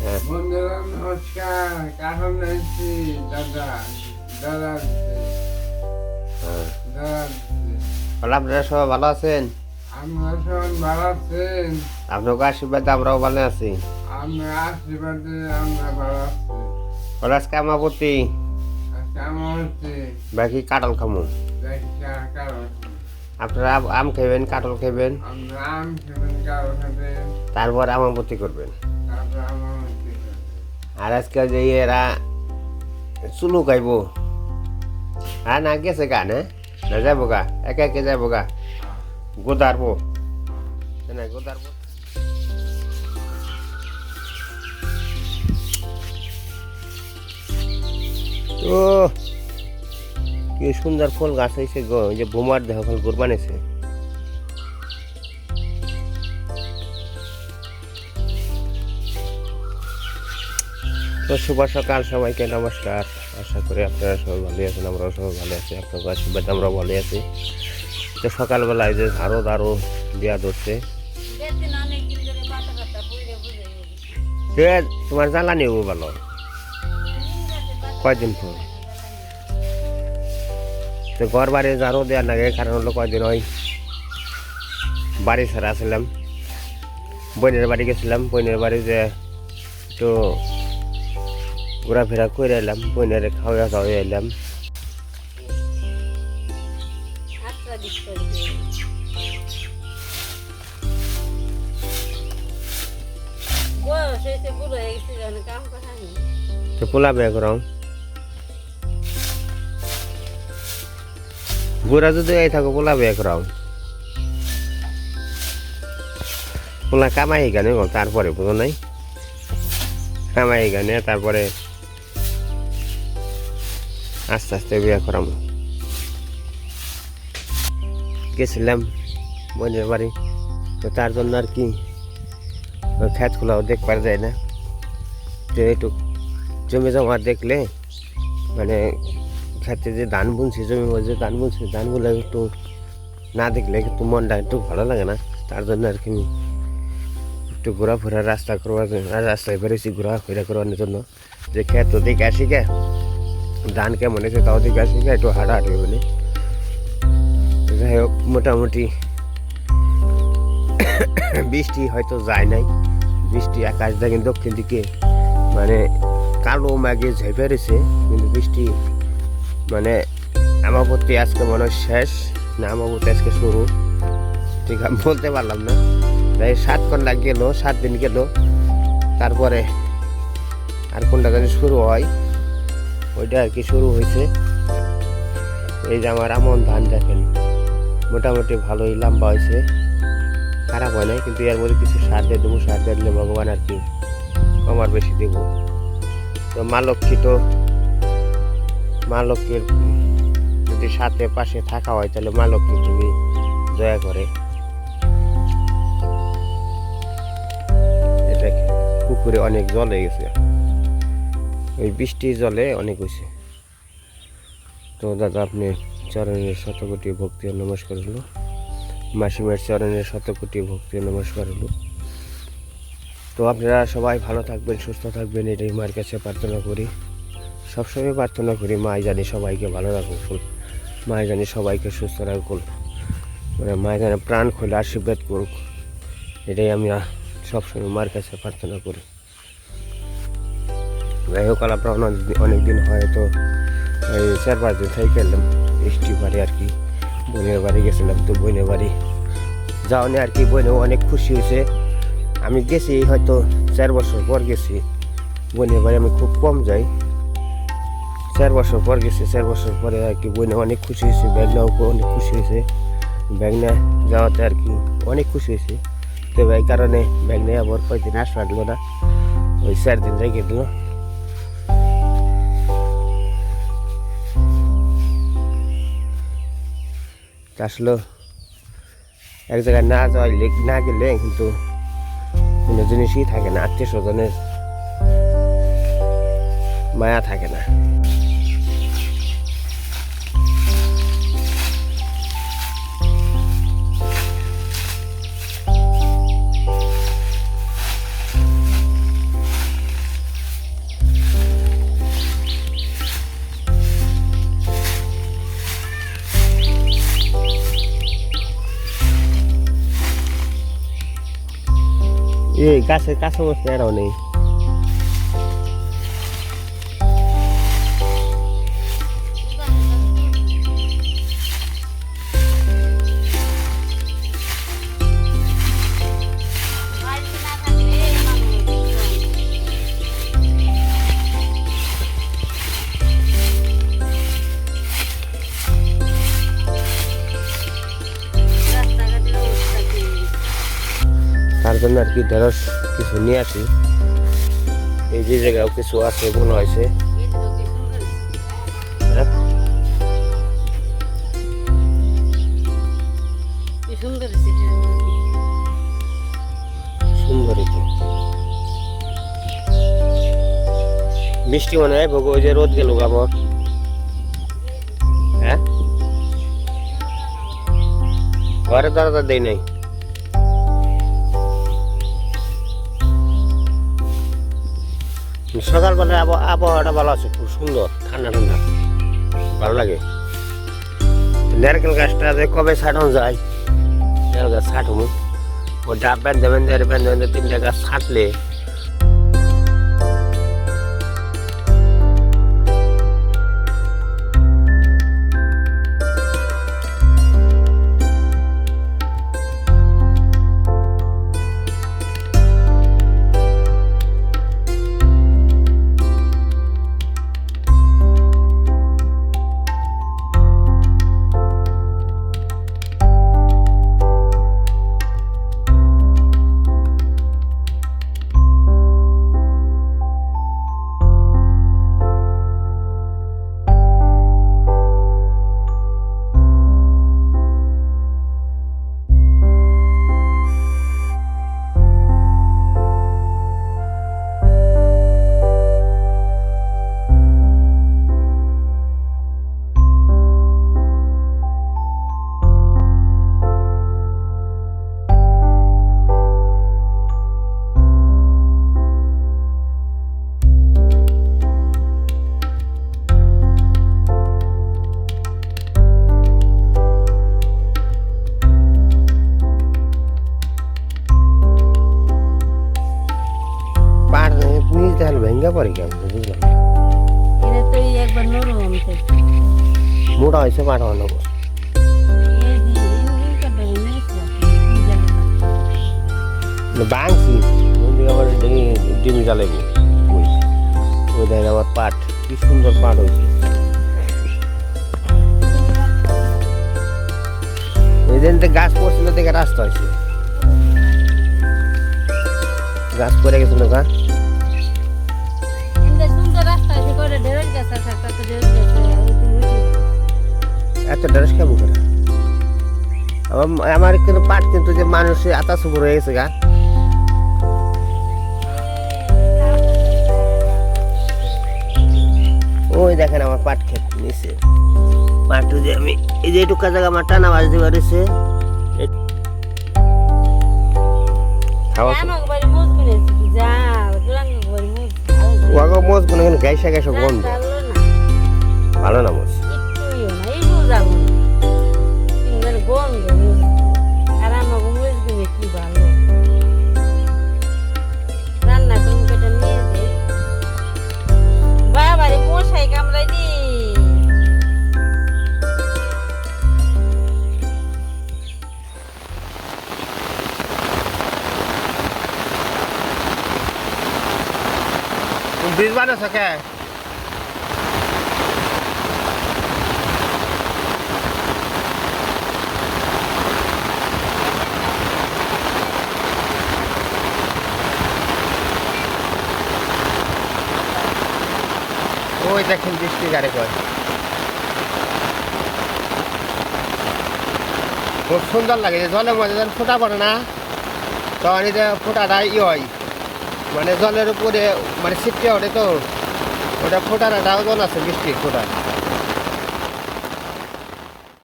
হ্যাঁ। বন্ধুরা নমস্কার। কারণ দাদা দাদা হ্যাঁ। দাদা আপনারা সবাই ভালো আছেন? আমরা সবাই ভালো আছেন। আপনাকে আশীর্বাদে আমরাও ভালো আছি। আমরা আশীর্বাদে আমরা ভালো আছি। বলে আজকে আমাপতি আর কেমন হচ্ছে বাকি খামু। আপনারা আম- আম খাবেন কাঁঠাল খাবেন খেবেন। তারপর আমাপতি করবেন। তারপর আর আজকে যে এরা চুলু খাইব আর না, গেছে গা, না? না, যাব গা, একে একে যাব গা। গোদারবো। না গোদারবো। তো কি সুন্দর ফুল গাছ হয়েছে গো যে বোমার দেহ ফল গোর বানিয়েছে তো শুভ সকাল সবাইকে নমস্কার। আশা করি আপনারা সবাই ভালো আছেন, আমরাও সবাই ভালো আছি, আপনার আশীর্বাদ আমরাও ভালো আছি। তো সকালবেলায় যে ঝাড়ো দারো দেওয়া ধরছে। তোমার জ্বালানি হব ভালো? কয়দিন পর? তো ঘর বাড়ি ঝাড়ো দেওয়ার লাগে কারণ হলো কয়দিন ওই বাড়ি ছাড়া আসলাম বোনের বাড়ি গেছিলাম, বোনের বাড়ি যে একটু ঘোরাফেরা করে এলাম বোনের খাওয়া দাওয়া এলাম তো পোলা বেয়া করাও গোরা যদি এই থাকো পোলা বেয়া করাও পোলা কামাই গানে তারপরে বুঝো নাই কামাই গানে তারপরে আস্তে আস্তে বিয়ে করাম। গেছিলাম বোনের বাড়ি, তো তার জন্য আর কি খ্যাত খোলাও দেখবার যায় না। যে একটু জমি জমা দেখলে মানে খেতে যে ধান বুনছি, জমি মধ্যে ধান বুনছি, ধানগুলো একটু না দেখলে একটু মনটা একটু ভালো লাগে না। তার জন্য আর কি একটু ঘোরাফেরা রাস্তা করবার রাস্তায় বেরোছি ঘোরাফেরা করবার জন্য। যে খেত দেখে আসি গে। ধান কেমন হয়েছে, তাও দেখে আসি গে একটু হাঁটাহাঁটি বলে যাই হোক মোটামুটি বৃষ্টি হয়তো যায় নাই। বৃষ্টি আকাশ দেখে দক্ষিণ দিকে মানে কালো মেঘে ঝেপে রয়েছে, কিন্তু বৃষ্টি মানে আমাবতী আজকে মনে হয় শেষ, না আমাবতী আজকে শুরু। ঠিক আমি বলতে পারলাম না। তাই সাত ঘণ্টা গেল, সাত দিন গেল, তারপরে আর কোনটা যদি শুরু হয়। ওইটা আর কি শুরু হয়েছে। এই যে আমার আমন ধান দেখেন, মোটামুটি ভালোই লম্বা হয়েছে। খারাপ হয় নাই, কিন্তু এর মধ্যে কিছু সার দিয়ে দেবো, সার দিয়ে দিলে ভগবান আর কি কম আর বেশি দেবো। তো মা লক্ষ্মী তো, মা লক্ষ্মীর যদি সাথে পাশে থাকা হয়, তাহলে মা লক্ষ্মী তুমি দয়া করে। এটা পুকুরে অনেক জল হয়ে গেছে। ওই বৃষ্টির জলে অনেক হয়েছে। তো দাদা, আপনি চরণের শতকোটি ভক্তি নমস্কার হলো। মাসিমার চরণের শতকোটি ভক্তি নমস্কার হলো। তো আপনারা সবাই ভালো থাকবেন, সুস্থ থাকবেন, এটাই মার কাছে প্রার্থনা করি। সবসময় প্রার্থনা করি মাই জানি সবাইকে ভালো রাখুক ফুল মাই জানি সবাইকে সুস্থ রাখুক মানে মাই জানি প্রাণ খুলে আশীর্বাদ করুক, এটাই আমি সবসময় মার কাছে প্রার্থনা করি। যাই হোক আপনার অনেক দিন হয়তো এই চার পাঁচ দিন থেকে এলাম বৃষ্টি বাড়ি আর কি, বোনের বাড়ি গেছিলাম তো বোনের বাড়ি। যাওয়ানি আর কি, বোনেও অনেক খুশি হয়েছে। আমি গেছি হয়তো চার বছর পর গেছি। বোনের বাড়ি আমি খুব কম যাই। চার বছর পর গেছি, চার বছর পরে আর কি বোনে অনেক খুশি হয়েছে ব্যাগনাও অনেক খুশি হয়েছে। ব্যাগনা যাওয়াতে আর কি অনেক খুশি হয়েছে। তো এই কারণে ব্যাগনে আবার কয়েকদিন আসবার দিল না। ওই চার দিন রেখে দিল। আসলে। এক জায়গায় না যাওয়াই না গেলে কিন্তু কোনো জিনিসই থাকে না আত্মীয় স্বজনের মায়া থাকে না। casi, casi me esperaron ahí. জন্য আর কি ঢেঁড়স কিছু নিয়ে আসি। এই যে জায়গাও কিছু আছে মনে হয়েছে। সুন্দর হ্যাঁ? সুন্দর বৃষ্টি মনে হয় ভোগ ওই যে রোদ গেল আবার। হ্যাঁ? ঘরে দরজা দেই নাই। আবহাওয়া আবহাওয়াটা ভালো আছে, খুব সুন্দর, ঠান্ডা ঠান্ডা, ভালো লাগে। নারকেল গাছটা যে কবে ছাটন যায়, নারকেল গাছ ছাটবো ও ডাব বেঁধে বেঁধে বেঁধে বেঁধে তিনটা গাছ ছাটলে নিজ দেখাল ভেঙ্গা পড়ে কেমন বুঝলাম না। এটা তো এই একবার নরম তো মোটা হয়েছে পাটা অন্য এই যে এই কাটা নিয়েছে বাংছি ওই দিকে আবার ডিম- ডিম জ্বালাইব ওই ওই দেখেন আমার পাট কি সুন্দর পাট হয়েছে ওই দিন তো গাছ পড়ছিল দেখে রাস্তা হয়েছে গাছ পড়ে গেছিল গা এত ড্রেস খাব করে আমার কিন্তু পাট কিন্তু যে মানুষের আতা সুপুর হয়ে গেছে গা। ওই দেখেন আমার পাট ক্ষেত নিচে। পাট যে আমি এই যে এটুকা জায়গা আমার টানা বাজ দিয়ে পারিছে খাওয়া ওয়াগো মোজ কোনো গাইসা গাইসা গন্ধ। ভালো না। ভালো না মোজ ব্রিজ বানা থাকে ওই দেখেন বৃষ্টি গাড়ি কয় খুব সুন্দর লাগে যে জলের মধ্যে যখন ফোটা পড়ে না। তখন এই যে ফোটাটা ই হয়। মানে জলের উপরে মানে ছিটকে ওঠে তো ওটা ফোটার একটা ওজন আছে বৃষ্টির ফোটা